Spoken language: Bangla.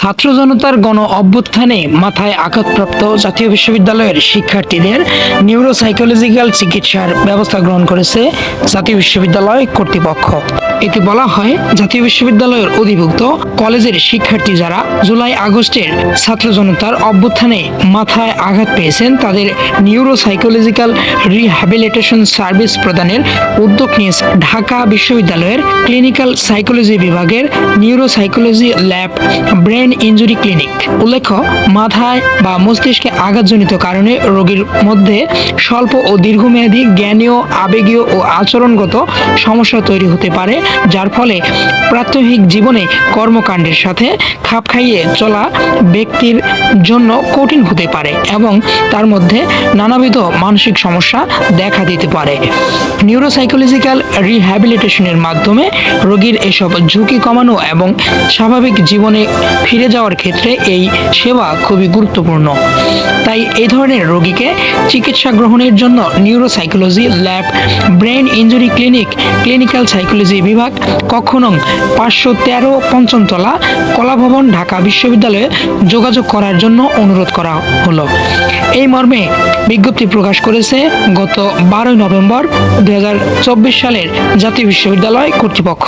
ছাত্র জনতার গণ অভ্যুত্থানে মাথায় আঘাতপ্রাপ্ত জাতীয় বিশ্ববিদ্যালয়ের শিক্ষার্থীদের নিউরোসাইকোলজিক্যাল চিকিৎসার ব্যবস্থা গ্রহণ করেছে জাতীয় বিশ্ববিদ্যালয় কর্তৃপক্ষ। এতে বলা হয়, জাতীয় বিশ্ববিদ্যালয়ের অধিভুক্ত কলেজের শিক্ষার্থী যারা জুলাই আগস্টের ছাত্র জনতার অভ্যুত্থানে মাথায় আঘাত পেয়েছেন, তাদের নিউরোসাইকোলজিক্যাল রিহ্যাবিলিটেশন সার্ভিস প্রদানের উদ্যোগ নিয়েছে ঢাকা বিশ্ববিদ্যালয়ের ক্লিনিক্যাল সাইকোলজি বিভাগের neuropsychology lab brain injury clinic উল্লেখ্য, মাথায় বা মস্তিষ্কে আঘাতজনিত কারণে রোগীর মধ্যে স্বল্প ও দীর্ঘমেয়াদী জ্ঞানীয়, আবেগীয় ও আচরণগত সমস্যা তৈরি হতে পারে, যার ফলে প্রাত্যহিক জীবনে কর্মকাণ্ডের সাথে খাপ খাইয়ে চলা ব্যক্তির জন্য কঠিন হতে পারে এবং তার মধ্যে নানাবিধ মানসিক সমস্যা দেখা দিতে পারে। নিউরোসাইকোলজিক্যাল রিহ্যাবিলিটেশনের মাধ্যমে রোগীর এসব ঝুঁকি কমানো এবং স্বাভাবিক জীবনে ফিরে যাওয়ার ক্ষেত্রে এই সেবা খুবই গুরুত্বপূর্ণ। তাই এই ধরনের রোগীকে চিকিৎসা গ্রহণের জন্য neuropsychology lab brain injury clinic clinical psychology বিভাগ নং পাঁচশো তেরো পঞ্চমতলা কলাভবন ঢাকা বিশ্ববিদ্যালয়ে যোগাযোগ করার জন্য অনুরোধ করা হলো। এই মর্মে বিজ্ঞপ্তি প্রকাশ করেছে গত বারোই নভেম্বর দু হাজার চব্বিশ সালের জাতীয় বিশ্ববিদ্যালয় কর্তৃপক্ষ।